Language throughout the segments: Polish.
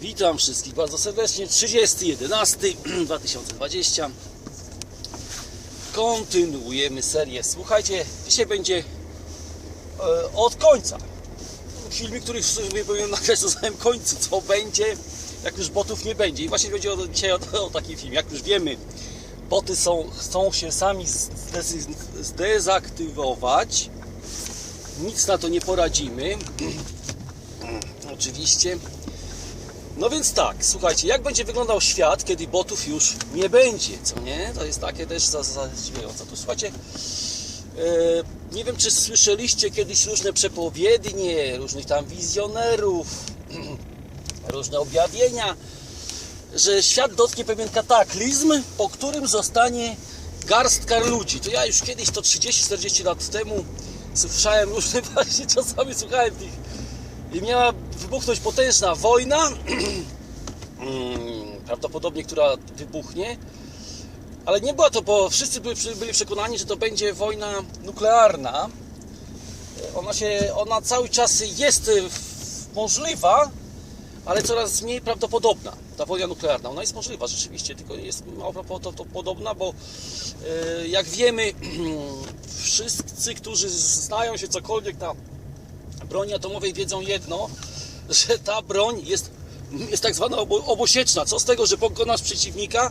Witam wszystkich bardzo serdecznie. 30.11.2020. Kontynuujemy serię. Słuchajcie, dzisiaj będzie e, od końca. Filmik, który w sumie powinienem nagrać na samym końcu, co będzie, jak już botów nie będzie. I właśnie będzie o, dzisiaj o, o taki film. Jak już wiemy, boty są, chcą się sami zdez- zdezaktywować. Nic na to nie poradzimy. Oczywiście. No więc tak, słuchajcie, jak będzie wyglądał świat, kiedy botów już nie będzie, co nie? To jest takie też za- zadziwiające. To słuchajcie, e, nie wiem, czy słyszeliście kiedyś różne przepowiednie, różnych tam wizjonerów, różne objawienia, że świat dotknie pewien kataklizm, po którym zostanie garstka ludzi. To ja już kiedyś, to 30-40 lat temu, słyszałem różne, właśnie czasami słuchałem tych i miała wybuchnąć potężna wojna, mm, prawdopodobnie, która wybuchnie, ale nie była to, bo wszyscy byli, przekonani, że to będzie wojna nuklearna. Ona się, ona cały czas jest w- możliwa, ale coraz mniej prawdopodobna. Ta wojna nuklearna, ona jest możliwa rzeczywiście, tylko jest mało prawdopodobna, bo e, jak wiemy, wszyscy, którzy znają się cokolwiek na broni atomowej wiedzą jedno, że ta broń jest, jest tak zwana obo, obosieczna. Co z tego, że pokonasz przeciwnika,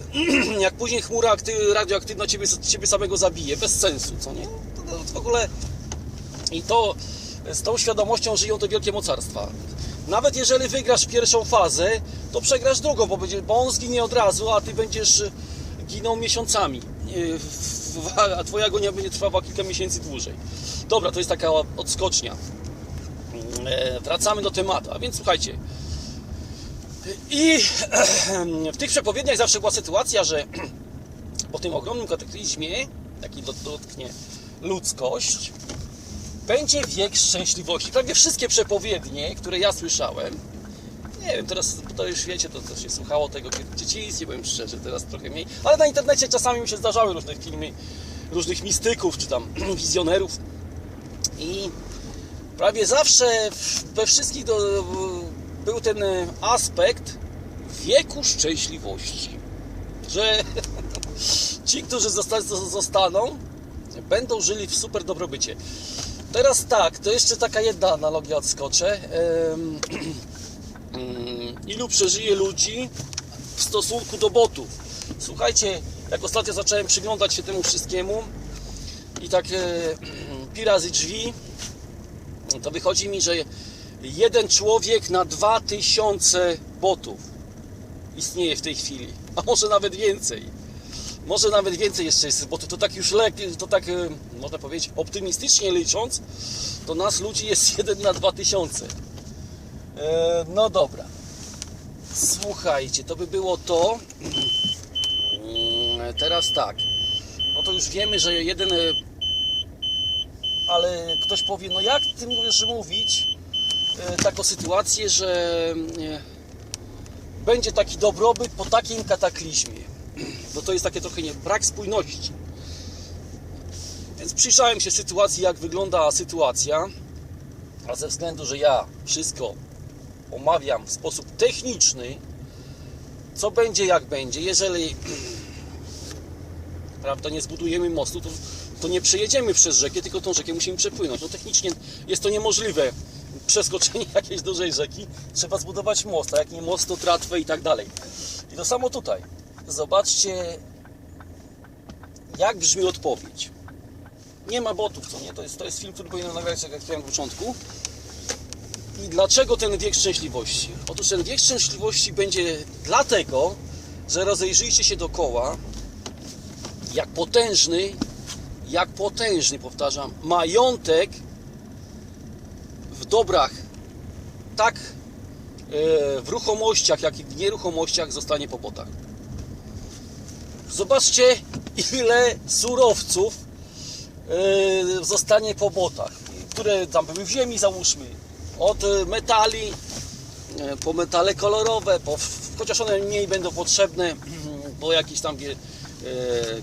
jak później chmura akty, radioaktywna ciebie, ciebie samego zabije, bez sensu, co nie? To, to w ogóle i to z tą świadomością żyją te wielkie mocarstwa. Nawet jeżeli wygrasz pierwszą fazę, to przegrasz drugą, bo, będzie, bo on zginie od razu, a ty będziesz y, ginął miesiącami. Y, A twoja agonia będzie trwała kilka miesięcy dłużej. Dobra, to jest taka odskocznia. E, Wracamy do tematu. A więc słuchajcie. I w tych przepowiedniach zawsze była sytuacja, że po tym ogromnym kataklizmie, jaki dot- dotknie ludzkość, będzie wiek szczęśliwości. Prawie wszystkie przepowiednie, które ja słyszałem, nie wiem, teraz to już wiecie, to, to się słuchało tego w dzieciństwie, powiem szczerze, teraz trochę mniej, ale na internecie czasami mi się zdarzały różne filmy, różnych mistyków, czy tam wizjonerów i prawie zawsze we wszystkich do, był ten aspekt wieku szczęśliwości, że ci, którzy zosta- zostaną, będą żyli w super dobrobycie. Teraz tak, to jeszcze taka jedna analogia odskoczę. Mm, Ilu przeżyje ludzi w stosunku do botów? Słuchajcie, jak ostatnio zacząłem przyglądać się temu wszystkiemu i tak e, pi razy drzwi, to wychodzi mi, że jeden człowiek na 2000 botów istnieje w tej chwili, a może nawet więcej. Może nawet więcej jeszcze jest, bo to, tak już lek, to tak e, można powiedzieć optymistycznie licząc, to nas ludzi jest 1 na 2000. E, no dobra. Słuchajcie, to by było to. Mm, Teraz tak. No to już wiemy, że jeden. Ale ktoś powie, no jak ty możesz mówić e, taką sytuację, że e, będzie taki dobrobyt po takim kataklizmie. No to jest takie trochę nie, brak spójności. Więc przyjrzałem się sytuacji, jak wygląda sytuacja, a ze względu, że ja wszystko omawiam w sposób techniczny, co będzie, jak będzie, jeżeli prawda, nie zbudujemy mostu, to, to nie przejedziemy przez rzekę, tylko tą rzekę musimy przepłynąć. No technicznie jest to niemożliwe. Przeskoczenie jakiejś dużej rzeki trzeba zbudować most, a jak nie most, to tratwę i tak dalej. I to samo tutaj. Zobaczcie, jak brzmi odpowiedź. Nie ma botów, co nie? To jest, to jest film, który powinien nagrać, jak powiedziałem na początku. I dlaczego ten wiek szczęśliwości? Otóż ten wiek szczęśliwości będzie dlatego, że rozejrzyjcie się dookoła, jak potężny, jak potężny, powtarzam, majątek w dobrach, tak e, w ruchomościach, jak i w nieruchomościach zostanie po botach. Zobaczcie, ile surowców e, zostanie po botach, które tam były w ziemi, załóżmy, od metali, e, po metale kolorowe, po, chociaż one mniej będą potrzebne, po jakieś tam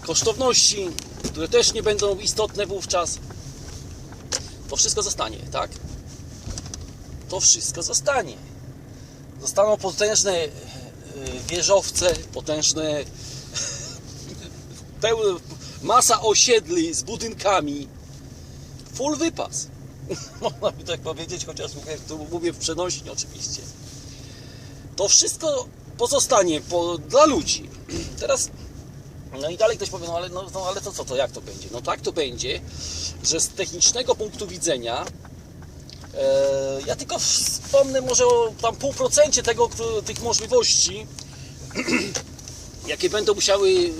kosztowności, które też nie będą istotne wówczas. To wszystko zostanie, tak? To wszystko zostanie. Zostaną potężne e, wieżowce, potężne pełne, masa osiedli z budynkami. Full wypas. Można by tak powiedzieć, chociaż mówię, mówię w przenośni oczywiście. To wszystko pozostanie po, dla ludzi. Teraz, no i dalej ktoś powie, no ale, no, no ale to co, to jak to będzie? No tak to będzie, że z technicznego punktu widzenia e, ja tylko wspomnę może o tam pół procencie tego, tych możliwości, jakie będą musiały, y,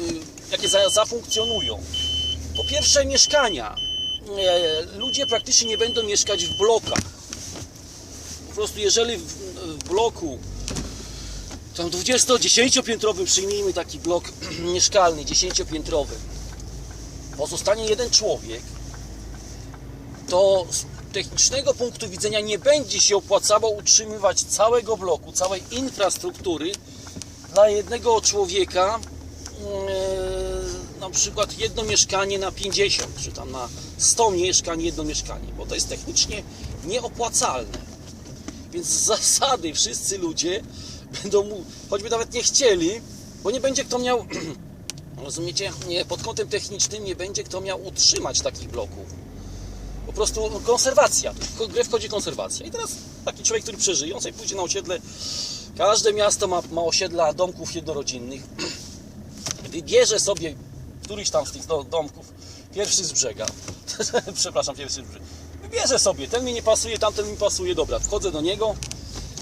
jakie za, zafunkcjonują. Po pierwsze mieszkania. E, Ludzie praktycznie nie będą mieszkać w blokach. Po prostu jeżeli w, w bloku tam 20-10-piętrowym przyjmijmy taki blok mieszkalny, 10-piętrowy, pozostanie jeden człowiek, to z technicznego punktu widzenia nie będzie się opłacało utrzymywać całego bloku, całej infrastruktury dla jednego człowieka, e, na przykład jedno mieszkanie na 50, czy tam na 100 mieszkań jedno mieszkanie, bo to jest technicznie nieopłacalne. Więc z zasady wszyscy ludzie będą mu, choćby nawet nie chcieli, bo nie będzie kto miał, rozumiecie, nie, pod kątem technicznym nie będzie kto miał utrzymać takich bloków. Po prostu konserwacja, w grę wchodzi konserwacja. I teraz taki człowiek, który przeżyje, on sobie pójdzie na osiedle, każde miasto ma, ma osiedla domków jednorodzinnych, wybierze sobie któryś tam z tych do- domków, pierwszy z brzega, przepraszam, pierwszy z brzega, wybierze sobie, ten mi nie pasuje, tamten mi pasuje, dobra, wchodzę do niego,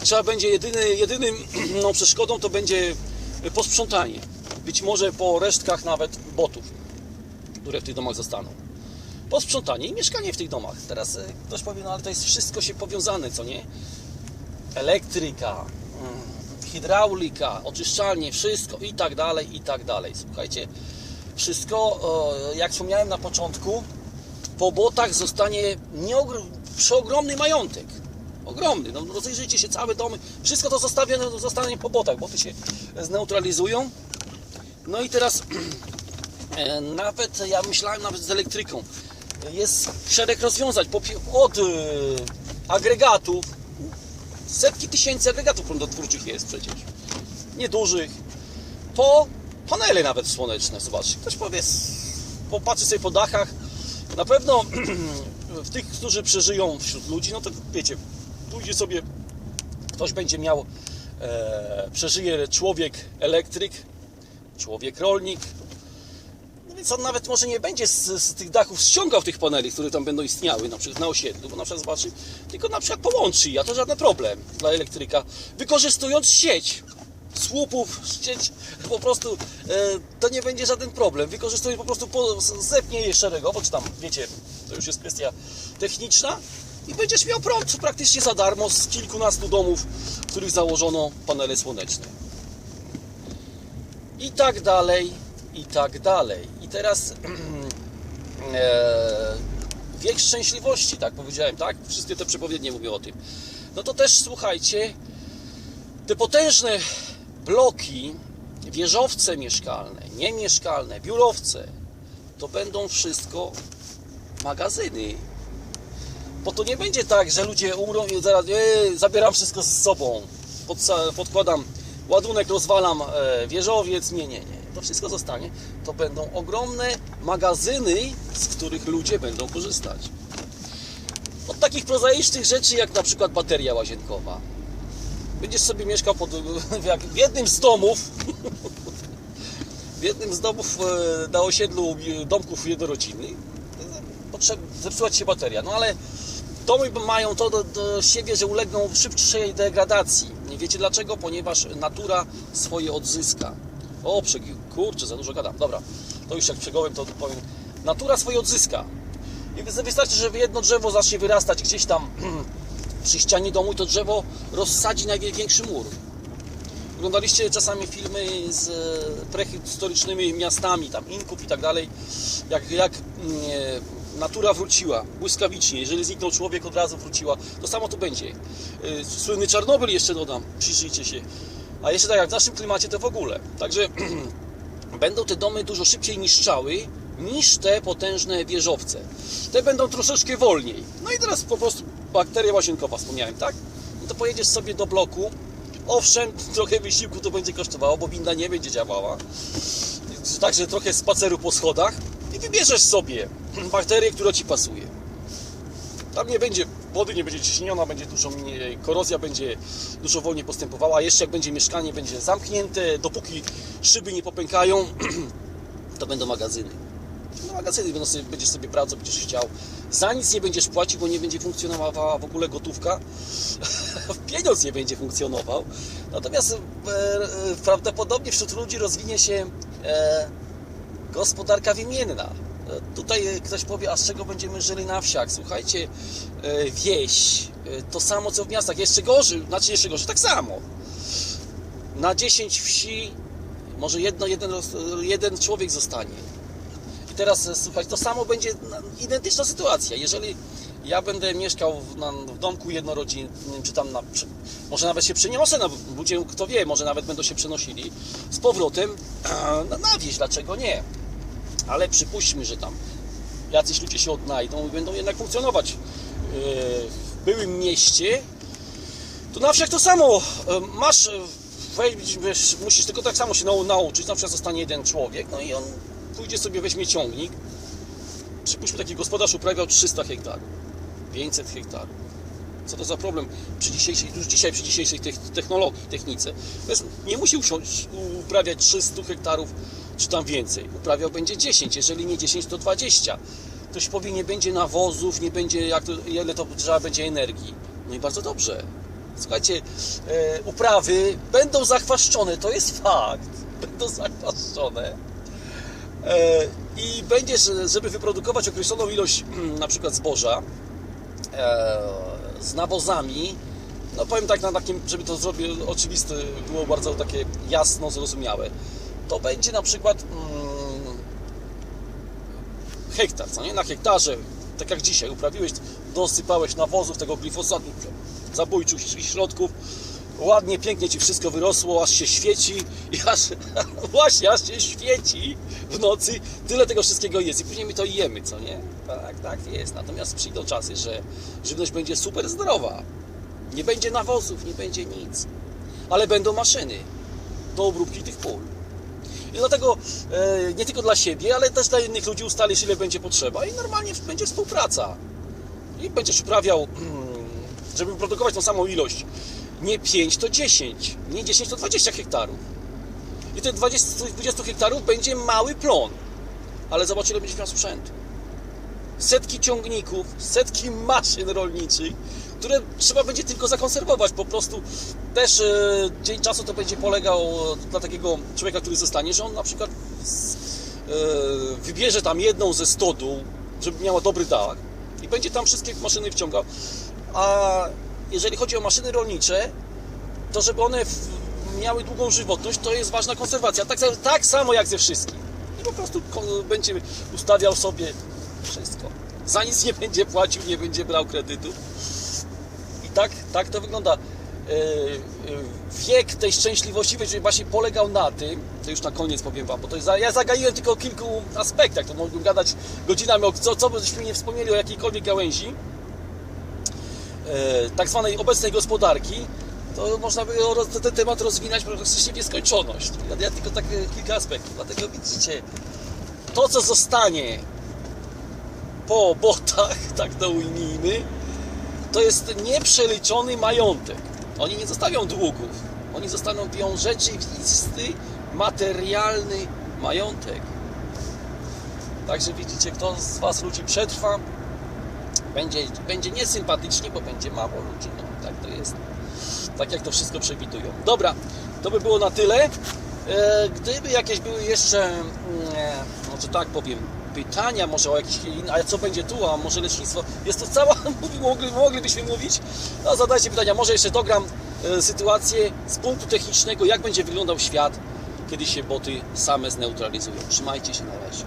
trzeba będzie jedyny, jedynym no, przeszkodą to będzie posprzątanie, być może po resztkach nawet botów, które w tych domach zostaną. Posprzątanie i mieszkanie w tych domach. Teraz e, ktoś powie, no ale to jest wszystko się powiązane, co nie? Elektryka, mm, hydraulika, oczyszczalnie, wszystko i tak dalej, i tak dalej. Słuchajcie, wszystko, jak wspomniałem na początku, po botach zostanie przeogromny majątek. Ogromny. No, rozejrzyjcie się, całe domy, wszystko to zostawione zostanie po botach. Boty się zneutralizują. No i teraz e, nawet, ja myślałem nawet z elektryką, jest szereg rozwiązań. Od e, agregatów, setki tysięcy agregatów prądotwórczych jest przecież, niedużych, po panele nawet słoneczne, zobaczcie. Ktoś powie, popatrzy sobie po dachach, na pewno w tych, którzy przeżyją wśród ludzi, no to wiecie, pójdzie sobie, ktoś będzie miał, e, przeżyje człowiek elektryk, człowiek rolnik, no więc on nawet może nie będzie z, z tych dachów ściągał tych paneli, które tam będą istniały, na przykład na osiedlu, bo na przykład zobaczy, tylko na przykład połączy je, a to żaden problem dla elektryka, wykorzystując sieć słupów, sieć, po prostu e, to nie będzie żaden problem, wykorzystuje po prostu, po, zepnie je szeregowo, czy tam, wiecie, to już jest kwestia techniczna i będziesz miał prąd praktycznie za darmo z kilkunastu domów, w których założono panele słoneczne i tak dalej, i tak dalej. I teraz e, wiek szczęśliwości, tak powiedziałem, tak? Wszystkie te przepowiednie mówią o tym. No to też słuchajcie, te potężne bloki, wieżowce mieszkalne, niemieszkalne, biurowce, to będą wszystko magazyny. Bo to nie będzie tak, że ludzie umrą i zaraz e, zabieram wszystko z sobą, podsa- podkładam ładunek, rozwalam e, wieżowiec. Nie, nie, nie. To wszystko zostanie. To będą ogromne magazyny, z których ludzie będą korzystać. Od takich prozaicznych rzeczy, jak na przykład bateria łazienkowa. Będziesz sobie mieszkał pod, w jednym z domów, w jednym z domów e, na osiedlu e, domków jednorodzinnych, zepsuła się bateria. No ale domy mają to do, do siebie, że ulegną szybszej degradacji. Nie wiecie dlaczego? Ponieważ natura swoje odzyska. O, prze, kurczę, za dużo gadam. Dobra, to już jak przegołem, to powiem. Natura swoje odzyska. I wy- wystarczy, że jedno drzewo zacznie wyrastać gdzieś tam przy ścianie domu i to drzewo rozsadzi największy mur. Oglądaliście czasami filmy z e, prehistorycznymi miastami, tam Inków i tak dalej, jak, jak mm, natura wróciła błyskawicznie. Jeżeli zniknął człowiek, od razu wróciła. To samo tu będzie. E, Słynny Czarnobyl jeszcze dodam, przyjrzyjcie się. A jeszcze tak jak w naszym klimacie to w ogóle. Także będą te domy dużo szybciej niszczały niż te potężne wieżowce. Te będą troszeczkę wolniej. No i teraz po prostu bakteria łazienkowa wspomniałem, tak? No to pojedziesz sobie do bloku, Owszem, trochę wysiłku to będzie kosztowało, bo winda nie będzie działała. Także trochę spaceru po schodach i wybierzesz sobie bakterię, która Ci pasuje. Tam nie będzie wody, nie będzie ciśniona, będzie dużo mniej, korozja będzie dużo wolniej postępowała. Jeszcze jak będzie mieszkanie, będzie zamknięte, dopóki szyby nie popękają, to będą magazyny. No, magazyny będą sobie, będziesz sobie brał, co będziesz chciał. Za nic nie będziesz płacił, bo nie będzie funkcjonowała w ogóle gotówka. Pieniądz nie będzie funkcjonował. Natomiast e, e, prawdopodobnie wśród ludzi rozwinie się e, gospodarka wymienna. E, Tutaj e, ktoś powie, a z czego będziemy żyli na wsiach? Słuchajcie, e, wieś, to samo co w miastach, jeszcze gorzej, znaczy jeszcze gorzej, tak samo. Na 10 wsi może jedno, jeden, jeden człowiek zostanie. I teraz e, słuchaj, to samo będzie na- identyczna sytuacja. Jeżeli ja będę mieszkał w, na, w domku jednorodzinnym, czy tam na, może nawet się przeniosę, na, ludzie, kto wie, może nawet będą się przenosili z powrotem na, na wieś, dlaczego nie? Ale przypuśćmy, że tam jacyś ludzie się odnajdą i będą jednak funkcjonować yy, w byłym mieście, to na wsiach to samo. E, Masz, e, musisz tylko tak samo się nau- nauczyć. Na przykład zostanie jeden człowiek, no i on pójdzie sobie, weźmie ciągnik. Przypuśćmy, taki gospodarz uprawiał 300 hektarów, 500 hektarów. Co to za problem przy dzisiejszej, już dzisiaj przy dzisiejszej tech- technologii, technice? Nie musi usiąść, uprawiać 300 hektarów czy tam więcej. Uprawiał będzie 10, jeżeli nie 10, to 20. Ktoś powie, nie będzie nawozów, nie będzie, jak to, ile to trzeba będzie energii. No i bardzo dobrze. Słuchajcie, e, uprawy będą zachwaszczone, to jest fakt. Będą zachwaszczone. E, I będziesz, żeby wyprodukować określoną ilość na przykład zboża z nawozami, no powiem tak na takim, żeby to zrobić oczywiste, było bardzo takie jasno, zrozumiałe, to będzie na przykład mm, hektar, co nie? Na hektarze, tak jak dzisiaj, uprawiłeś, dosypałeś nawozów, tego glifosatu, zabójczych środków, ładnie, pięknie Ci wszystko wyrosło, aż się świeci i aż, właśnie, aż się świeci w nocy, tyle tego wszystkiego jest i później my to jemy, co nie? Tak, tak jest, natomiast przyjdą czasy, że żywność będzie super zdrowa, nie będzie nawozów, nie będzie nic, ale będą maszyny do obróbki tych pól. I dlatego e, nie tylko dla siebie, ale też dla innych ludzi ustalisz, ile będzie potrzeba i normalnie będzie współpraca. I będziesz uprawiał, żeby produkować tą samą ilość, nie 5 to 10, nie 10 to 20 hektarów. I te 20, z tych 20 hektarów będzie mały plon. Ale zobacz, ile będziesz miał sprzętu. Setki ciągników, setki maszyn rolniczych, które trzeba będzie tylko zakonserwować. Po prostu też e, dzień czasu to będzie polegał e, dla takiego człowieka, który zostanie, że on na przykład e, wybierze tam jedną ze stodół, żeby miała dobry dach i będzie tam wszystkie maszyny wciągał. A jeżeli chodzi o maszyny rolnicze, to żeby one miały długą żywotność, to jest ważna konserwacja. Tak, tak samo jak ze wszystkim. I po prostu będzie ustawiał sobie wszystko. Za nic nie będzie płacił, nie będzie brał kredytu. I tak, tak to wygląda. E, e, Wiek tej szczęśliwości będzie właśnie polegał na tym, to już na koniec powiem Wam, bo to jest, ja zagaiłem tylko o kilku aspektach, to mógłbym gadać godzinami, o co, co byśmy nie wspomnieli o jakiejkolwiek gałęzi tak zwanej obecnej gospodarki, to można by ten temat rozwinąć praktycznie w nieskończoność. Ja, tylko tak e, kilka aspektów. Dlatego widzicie, to co zostanie po botach, tak to ujmijmy, to jest nieprzeliczony majątek. Oni nie zostawią długów. Oni zostawią rzeczywisty, materialny majątek. Także widzicie, kto z Was ludzi przetrwa, będzie, będzie niesympatycznie, bo będzie mało ludzi. No, tak to jest. Tak jak to wszystko przewidują. Dobra, to by było na tyle. E, Gdyby jakieś były jeszcze, mm, e, może tak powiem, pytania, może o jakieś inne, a co będzie tu, a może lecznictwo, jest to cała, mogli, moglibyśmy mówić, no zadajcie pytania, może jeszcze dogram e, sytuację z punktu technicznego, jak będzie wyglądał świat, kiedy się boty same zneutralizują. Trzymajcie się na razie.